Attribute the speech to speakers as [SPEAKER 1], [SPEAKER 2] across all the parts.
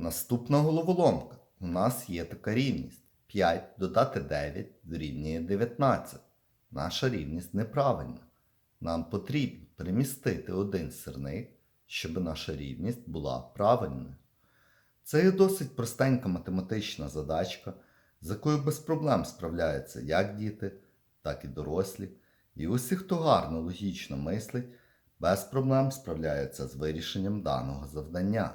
[SPEAKER 1] Наступна головоломка. У нас є така рівність. 5 додати 9 дорівнює 19. Наша рівність неправильна. Нам потрібно перемістити один сирник, щоб наша рівність була правильною. Це є досить простенька математична задачка, з якою без проблем справляються як діти, так і дорослі. І усі, хто гарно логічно мислить, без проблем справляються з вирішенням даного завдання.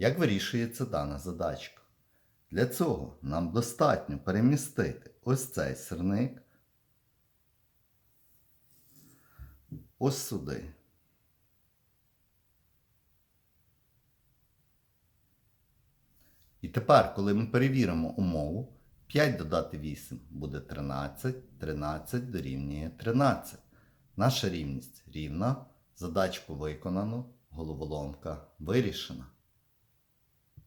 [SPEAKER 1] Як вирішується дана задачка? Для цього нам достатньо перемістити ось цей сирник ось сюди. І тепер, коли ми перевіримо умову, 5 додати 8 буде 13, 13 дорівнює 13. Наша рівність рівна, задачку виконано, головоломка вирішена.